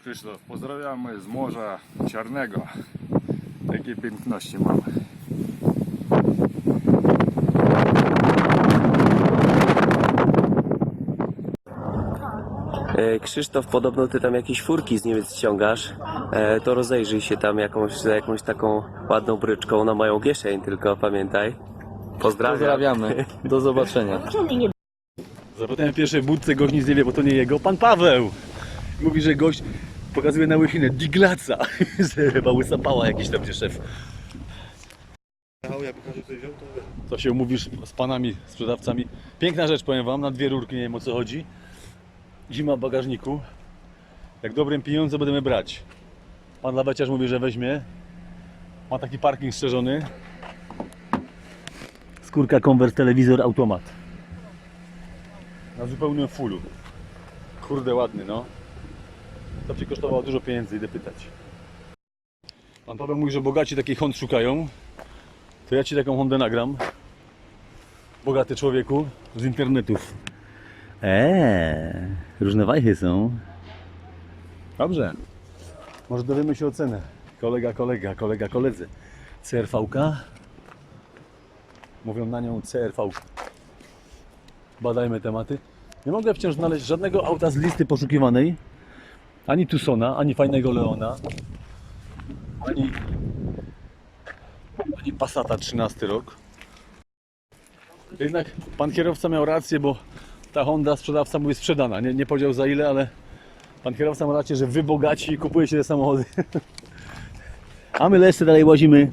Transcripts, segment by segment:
Krzysztof, pozdrawiamy z Morza Czarnego. Takie piękności mamy. E, Krzysztof, podobno ty tam jakieś furki z Niemiec ściągasz. E, To rozejrzyj się tam jakąś, za jakąś taką ładną bryczką. One mają kieszeń, tylko pamiętaj. Pozdrawiam. Pozdrawiamy. Do zobaczenia. Zapytałem w pierwszej budce, gość nic nie wie, bo to nie jego. Pan Paweł! Mówi, że gość pokazuje na łysinę Diglaca, że chyba łysa pała jakiś tam gdzie szef. Co się umówisz z panami, sprzedawcami? Piękna rzecz, powiem wam, na dwie rurki, nie wiem o co chodzi. Zima w bagażniku. Jak dobrym pieniądze będziemy brać. Pan laweciarz mówi, że weźmie. Ma taki parking strzeżony. Skórka, konwers, telewizor, automat. Na zupełnym fullu. Kurde ładny, no. To ci kosztowało dużo pieniędzy, idę pytać. Pan Paweł mówi, że bogaci takiej Hond szukają. To ja ci taką Hondę nagram. Bogaty człowieku z internetów. Eee, różne wajchy są. Dobrze. Może dowiemy się o cenę. Kolega, kolega, kolega, koledzy. CRV-ka. Mówią na nią CRV. Badajmy tematy. Nie mogę wciąż znaleźć żadnego auta z listy poszukiwanej. Ani Tucsona, ani fajnego Leona. Ani, ani Passata 13 rok. Jednak pan kierowca miał rację, bo ta Honda sprzedawca mówi sprzedana. Nie, nie powiedział za ile, ale pan kierowca ma rację, że wy bogaci i kupujecie te samochody. A my jeszcze dalej łazimy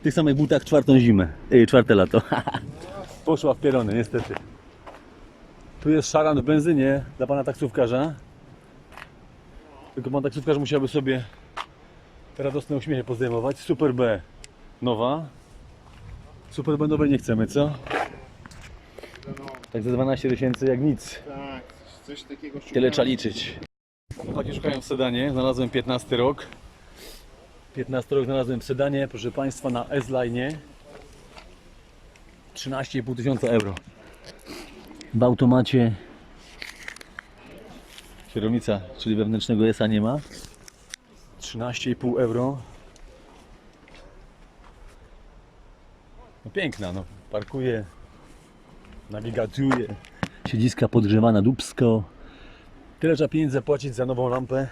w tych samych butach czwartą zimę. Czwarte lato. Poszła w pierony, niestety. Tu jest szaran w benzynie dla pana taksówkarza. Tylko pan taksówkarz musiałby sobie te radosne uśmiechy pozdejmować. Super B nowa. Super B nowej nie chcemy, co? Tak za 12 tysięcy jak nic. Tak, coś takiego Tyle trzeba liczyć. Chłopaki szukają w sedanie. Znalazłem 15 rok. 15 rok znalazłem w sedanie, proszę Państwa, na S-Line. 13,5 tysiąca euro. W automacie kierownica, czyli wewnętrznego ESA nie ma. 13,5 euro. No piękna, no. Parkuje, nawigatuje. Siedziska podgrzewana dubsko. Tyle trzeba pieniędzy zapłacić za nową lampę.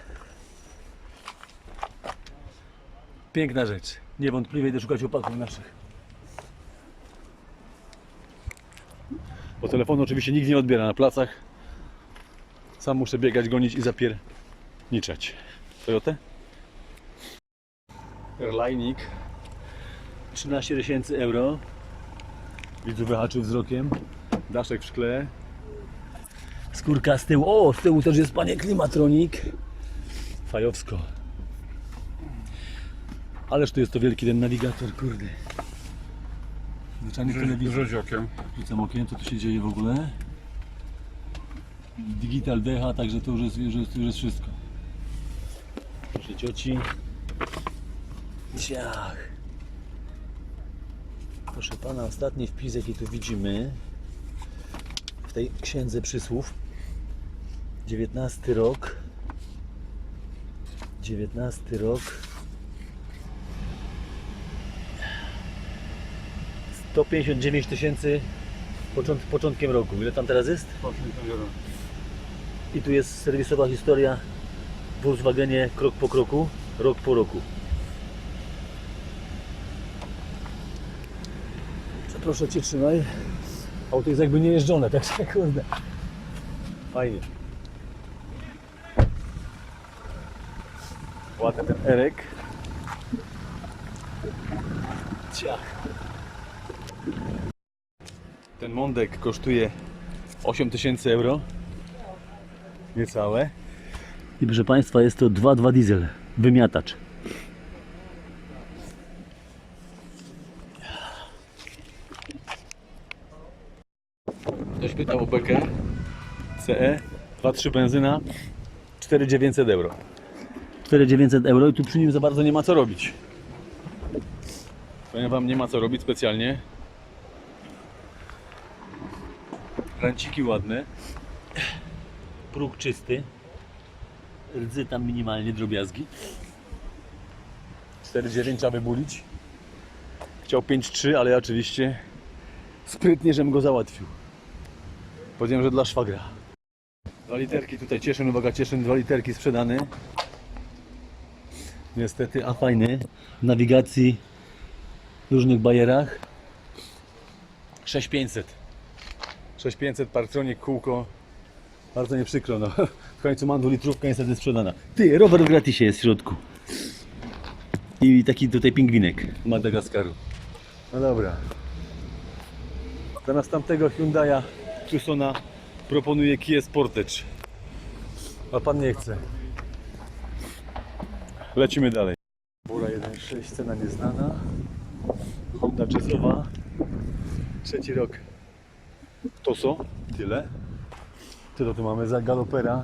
Piękna rzecz. Niewątpliwie idę szukać opałków naszych. Bo telefonu oczywiście nikt nie odbiera na placach. Sam muszę biegać, gonić i zapierniczać. Toyotę? Airlinik. 13 tysięcy euro. Widzu wyhaczył wzrokiem. Daszek w szkle. Skórka z tyłu. O, z tyłu też jest panie klimatronik. Fajowsko. Ależ tu jest to wielki ten nawigator, kurde. Zwyczajny telewizor. Rzucam okiem, co tu się dzieje w ogóle. Digital DH, także to już jest, już jest, już jest wszystko. Proszę cioci. Ciach. Proszę pana, ostatni wpis jaki tu widzimy w tej księdze przysłów. 19 rok. 19 rok. 159 tysięcy począt, początkiem roku. Ile tam teraz jest? I tu jest serwisowa historia w Volkswagenie krok po kroku, rok po roku. Proszę Cię, trzymaj. Auto jest jakby niejeżdżone, tak się kurde. Fajnie. Ładny ten Erek. Ciach. Ten Mondek kosztuje 8000 euro. Niecałe. I proszę Państwa, jest to 2.2 diesel. Wymiatacz. Ktoś pytał o bekę. CE 2.3 benzyna 4900 euro. 4900 euro i tu przy nim za bardzo nie ma co robić. Powiem Wam, nie ma co robić specjalnie. Ranciki ładne. Próg czysty. rdzy tam minimalnie, drobiazgi. 4,9 trzeba wybulić. Chciał 5,3, ale oczywiście sprytnie, żem go załatwił. Powiedziałem, że dla szwagra. Dwa literki tutaj Cieszyn, uwaga Cieszyn, dwa literki sprzedane. Niestety, a fajny. W nawigacji w różnych bajerach. 6500. 6500 Partronik, kółko. Bardzo mi przykro, no. W końcu mam dwulitrówkę niestety sprzedana. Ty, rower w gratisie jest w środku. I taki tutaj pingwinek z Madagaskaru. No dobra. Zamiast tamtego Hyundai'a Tucsona proponuję Kia Sportage. A pan nie chce. Lecimy dalej. Bura 1.6, cena nieznana. Honda jazzowa. Trzeci rok. Toso. Tyle. To tu mamy za galopera?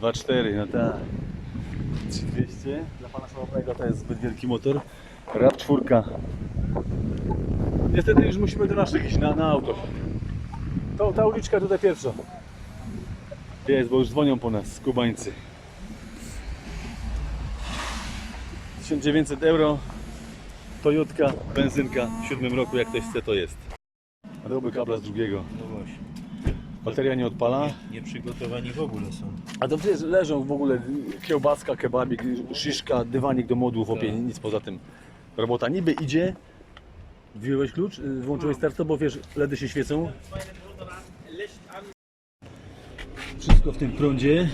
2.4, no tak. 3200. Dla pana szanownego to jest zbyt wielki motor. RAV 4. Niestety już musimy do naszych iść na, na auto. To, ta uliczka tutaj pierwsza. Jest, bo już dzwonią po nas skubańcy. 1900 euro. Toyotka, benzynka w siódmym roku, jak ktoś chce to jest. Dobry kabla z drugiego. Bateria nie odpala. Nieprzygotowani w ogóle są. A to przecież leżą w ogóle kiełbaska, kebabik, szyszka, dywanik do modłów, opie, nic poza tym. Robota niby idzie. Wziąłeś klucz, y, włączyłeś starto, bo wiesz, LEDy się świecą. Wszystko w tym prądzie,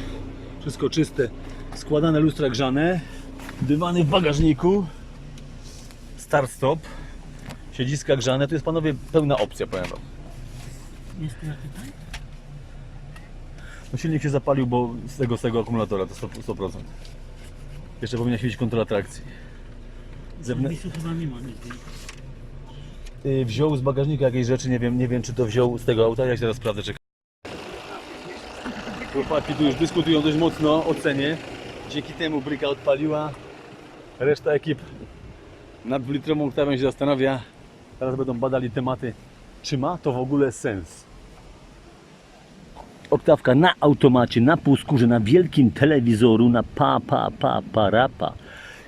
wszystko czyste. Składane lustra grzane, dywany w bagażniku, start-stop, siedziska grzane. To jest panowie pełna opcja, powiem wam. No silnik się zapalił, bo z tego, z tego akumulatora to 100%. 100%. Jeszcze powinna świecić kontrola trakcji. Zewnę... Y, Wziął z bagażnika jakieś rzeczy, nie wiem, nie wiem czy to wziął z tego auta, ja się teraz sprawdzę, czekaj. Chłopaki tu już dyskutują dość mocno o cenie. Dzięki temu bryka odpaliła. Reszta ekip nad dwulitrową oktawą się zastanawia. Teraz będą badali tematy, czy ma to w ogóle sens. Oktawka na automacie, na półskórze, na wielkim telewizoru, na pa, pa, pa, pa, rapa.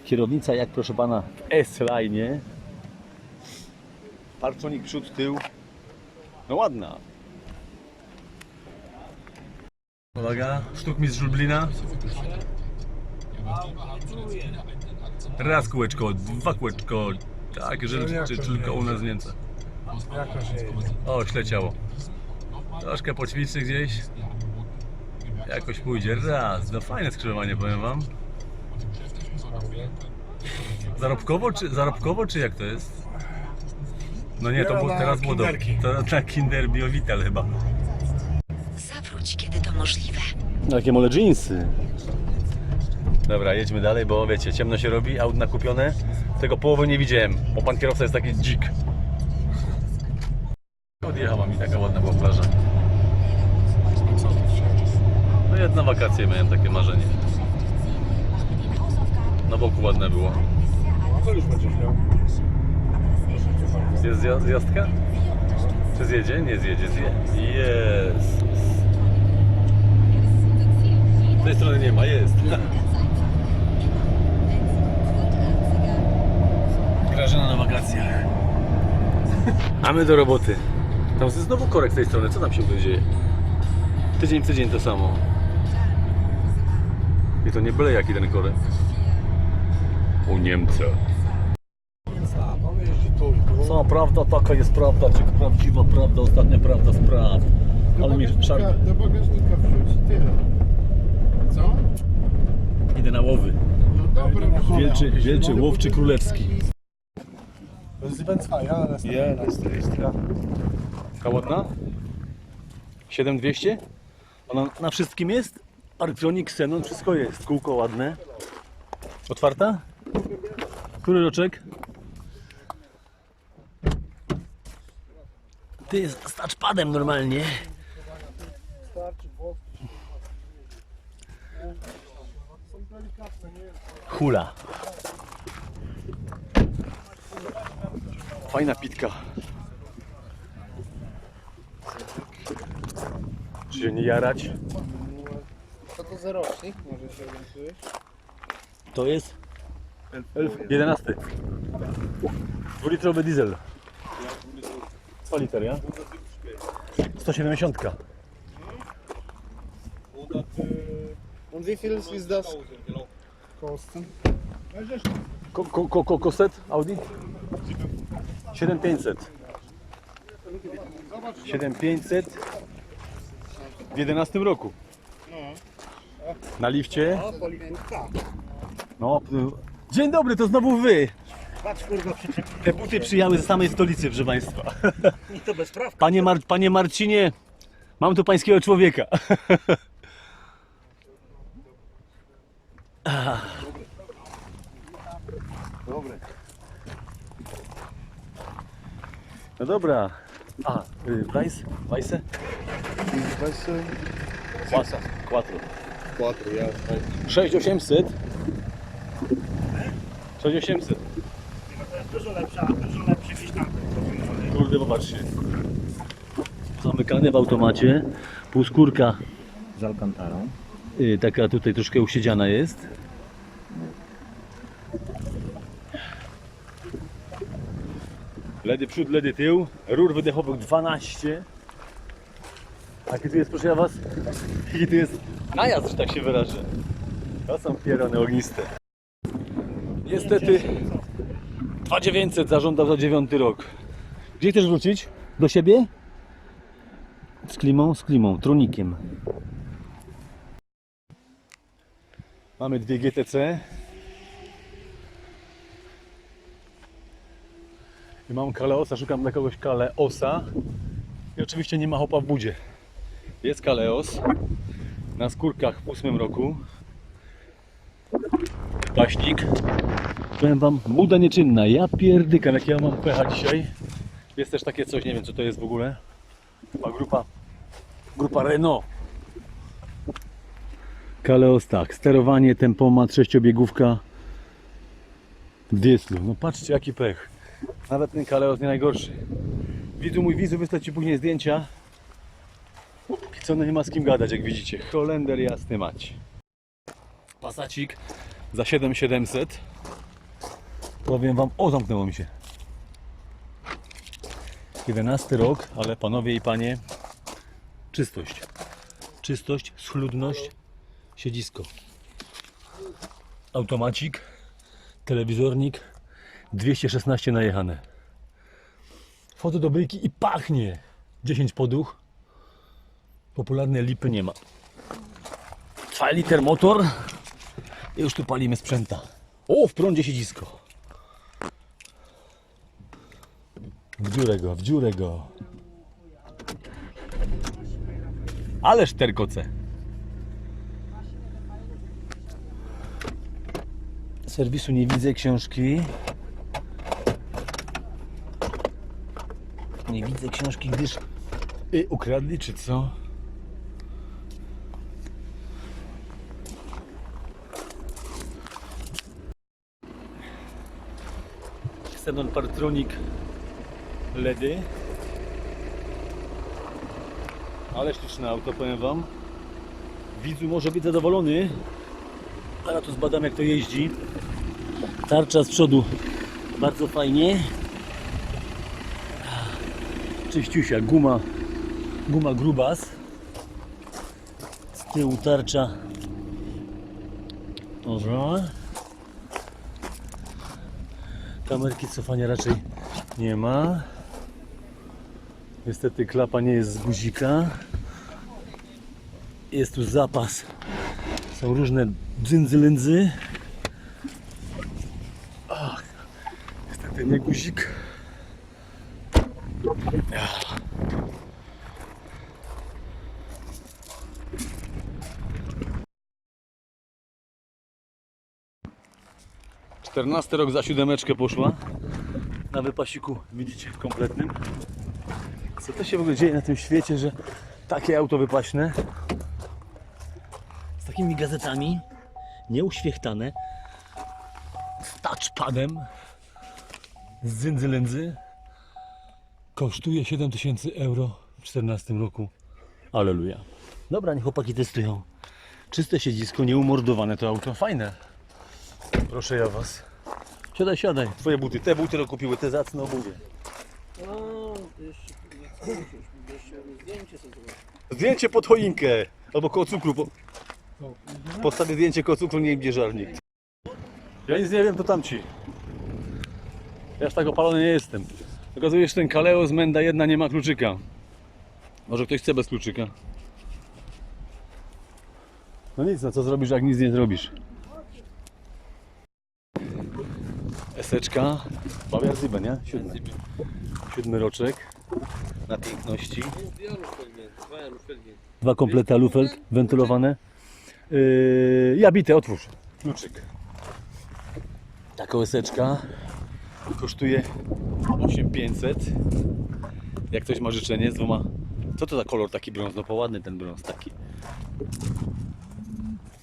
Kierownica jak proszę pana w S-Line. Parconik przód, tył. No ładna. Uwaga, sztuk mistrz Lublina. Raz kółeczko, dwa kółeczko. Tak, jeżeli czy, tylko u nas w Niemczech. O, śleciało. Troszkę poćwiczy gdzieś. Jakoś pójdzie. Raz. No fajne skrzyżowanie, powiem wam. Zarobkowo czy, zarobkowo, czy jak to jest? No nie, to było, teraz było do, to na Kinder Biovital chyba. Zawróć, kiedy to możliwe. Jakie mole jeansy. Dobra, jedźmy dalej, bo wiecie, ciemno się robi, aut nakupione. Tego połowy nie widziałem, bo pan kierowca jest taki dzik. Odjechała mi taka ładna była plaża. No jedna wakacje miałem takie marzenie. Na boku ładne było. Jest zja- zjazdka? Czy zjedzie? Nie zjedzie, zje. Jest. Z tej strony nie ma, jest. Grażyna na wakacjach. A my do roboty. Tam jest znowu korek z tej strony. Co tam się dzieje? Tydzień w tydzień to samo. I to nie byle jaki ten korek. U Niemca. Co prawda, taka jest prawda, czy prawdziwa prawda, ostatnia prawda spraw. Ale mi szarpie. Do bagażnika wrzuć, tyle. Co? Idę na łowy. No dobra, Wielczy, wielczy łowczy królewski. Jest Ja, jest. Taka ładna? 7200? Ona na wszystkim jest? Arctronic, Xenon, wszystko jest. Kółko ładne. Otwarta? Który roczek? Ty jest z touchpadem normalnie. Hula. Fajna pitka. Czy się nie jarać? Co to za rocznik? Może się orientujesz? To jest 11. Dwulitrowy diesel. 2 liter, ja? 170. Und wie viel ist das kosten? Ko, ko, ko, ko, koset Audi? 7500. 7500 w 11 roku. Na lifcie. No, dzień dobry, to znowu wy. Te buty przyjechały ze samej stolicy, proszę Państwa. I to bez praw. Panie, Mar- panie Marcinie, mam tu pańskiego człowieka. Dobre. No dobra. A, y, Weiss? Weisse? Quattro. Quattro. 4, ja. 6800. 6800. Dużo lepsza, dużo lepszy niż tamten. Kurde, popatrzcie. Zamykane w automacie. Półskórka Z Alcantarą. y, taka tutaj troszkę usiedziana jest. Ledy przód, ledy tył. Rur wydechowych 12. Jaki tu jest, proszę ja was? Jaki tu jest najazd, że tak się wyrażę. To są pierony ogniste. Niestety 2900 zażądał za 9 rok. Gdzie chcesz wrócić? Do siebie? Z klimą? Z klimą, trunikiem. Mamy dwie GTC. I mam Kaleosa, szukam dla kogoś Kaleosa. I oczywiście nie ma hopa w budzie. Jest Kaleos. Na skórkach w ósmym roku. Paśnik. Powiem wam, buda nieczynna. Ja pierdykam, jak ja mam pecha dzisiaj. Jest też takie coś, nie wiem co to jest w ogóle. Chyba grupa, grupa Renault. Kaleos tak, sterowanie, tempomat, sześciobiegówka dieslu. No patrzcie jaki pech. Nawet ten Kaleos nie najgorszy. Widzu mój widzu, wysłać Ci później zdjęcia. Póki co nie ma z kim gadać, jak widzicie. Holender jasny mać. Pasacik za 7700. Powiem Wam, o zamknęło mi się. 11 rok, ale panowie i panie, czystość. Czystość, schludność, siedzisko. Automacik, telewizornik, 216 najechane. Foto do bryki i pachnie. 10 poduch. Popularne lipy nie ma. 2 liter motor. I już tu palimy sprzęta. O, w prądzie siedzisko. W dziurę go, w dziurę go. Ależ terkoce. Serwisu nie widzę książki. Nie widzę książki, gdyż y, ukradli czy co? Xenon Partronic LEDy. Ale śliczne auto, powiem Wam. Widzu może być zadowolony. Ale tu zbadam jak to jeździ. Tarcza z przodu bardzo fajnie. Czyściusia, guma, guma grubas. Z tyłu tarcza. Dobra. Kamerki cofania raczej nie ma. Niestety klapa nie jest z guzika. Jest tu zapas. Są różne dzyndzylędzy. Ach, niestety nie guzik. 14 rok za siódemeczkę poszła. Na wypasiku widzicie w kompletnym. Co to się w ogóle dzieje na tym świecie, że takie auto wypaśne z takimi gazetami nieuświechtane z touchpadem z dzyndzylędzy kosztuje 7000 euro w 14 roku. Aleluja. Dobra, niech chłopaki testują. Czyste siedzisko, nieumordowane to auto. Fajne. Proszę ja was. Siadaj, siadaj. Twoje buty. Te buty to kupiły, te zacne obuwie. Zdjęcie pod choinkę. Albo koło cukru. Po... Postawię zdjęcie koło cukru, nie idzie żarnik. Ja nic nie wiem, to tamci. Ja aż tak opalony nie jestem. Okazuje się, ten Kaleo z Menda jedna nie ma kluczyka. Może ktoś chce bez kluczyka. No nic, no co zrobisz, jak nic nie zrobisz? Eseczka, Bauer Zybe, nie? Siódmy. Siódmy roczek. Na piękności. Dwa komplety Alufeld, wentylowane. Yy, ja bite, otwórz. Kluczyk. Taka eseczka kosztuje 8500. Jak ktoś ma życzenie z dwoma. Co to za kolor taki brąz? No poładny ten brąz taki.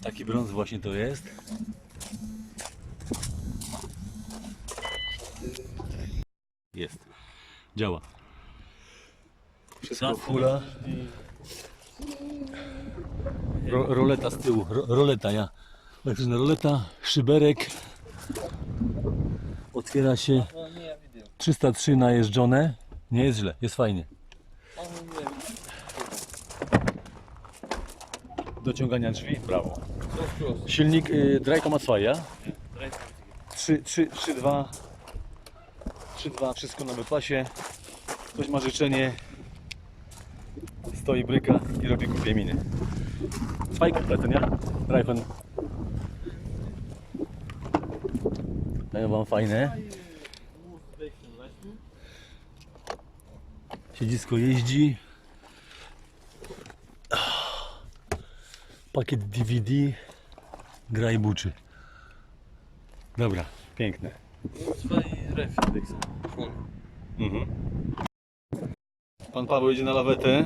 Taki brąz właśnie to. Jest. Działa. Wszystko hula. Ro, roleta z tyłu. Ro, roleta, ja. Elektryczna roleta, szyberek. Otwiera się. 303 najeżdżone. Nie jest źle, jest fajnie. Do drzwi, brawo. Silnik y, Drajko Matswaja. 3, 3, 3, 2 3, 2, wszystko na wypasie. Ktoś ma życzenie. Stoi bryka i robi głupie miny. Zwei komplety, nie? Reifen. Dają wam fajne. Siedzisko jeździ. Pakiet DVD. Gra i buczy. Dobra, piękne. Mhm. Pan Paweł jedzie na lawetę.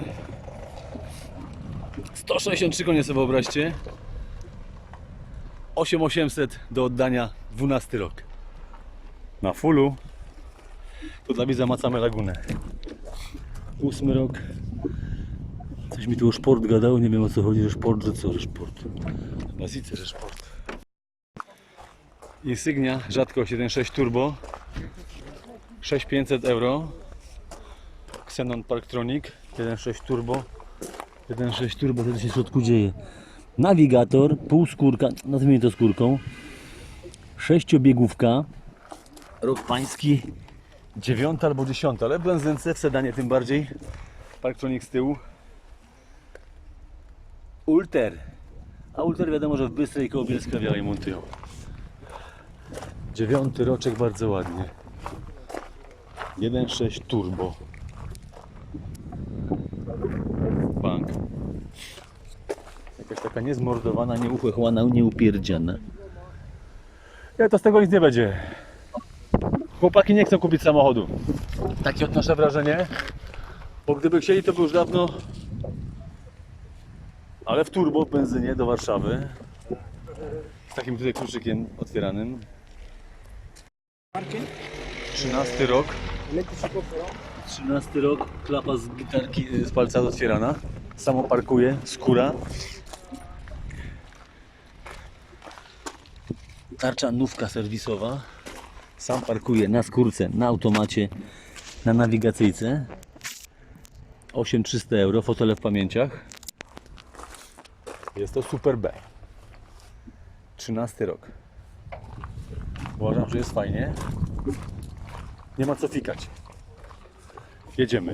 163 konie sobie wyobraźcie. 8800 do oddania 12 rok. Na fullu. Tu dla widza macamy lagunę. 8 rok. Coś mi tu o szport gadał, nie wiem o co chodzi, że szport, że co, że szport. Chyba że szport. Insignia, rzadko 1.6 turbo. 6500 euro. Xenon Parktronic 1.6 turbo. 1.6 turbo, co się w środku dzieje? Nawigator, półskórka, nazwijmy to skórką. Sześciobiegówka. Rok pański. Dziewiąta albo dziesiąta, ale w benzynce, w sedanie tym bardziej. Parktronic z tyłu. Ulter. A Ulter wiadomo, że w Bystrej koło Bielska Białej montują. Dziewiąty roczek bardzo ładnie. 1.6 turbo. Bank. Jakaś taka niezmordowana, nieuchłechłana, nieupierdziana. Ja to z tego nic nie będzie. Chłopaki nie chcą kupić samochodu. Takie odnoszę wrażenie. Bo gdyby chcieli, to by już dawno. Ale w turbo, w benzynie do Warszawy. Z takim tutaj kluczykiem otwieranym. 13 rok. 13 rok, klapa z gitarki, y, z palca otwierana. Samo parkuje, skóra. Tarcza nówka serwisowa. Sam parkuje na skórce, na automacie, na nawigacyjce. 8300 euro, fotele w pamięciach. Jest to Super B. 13 rok. Uważam, że jest fajnie. Nie ma co fikać. Jedziemy.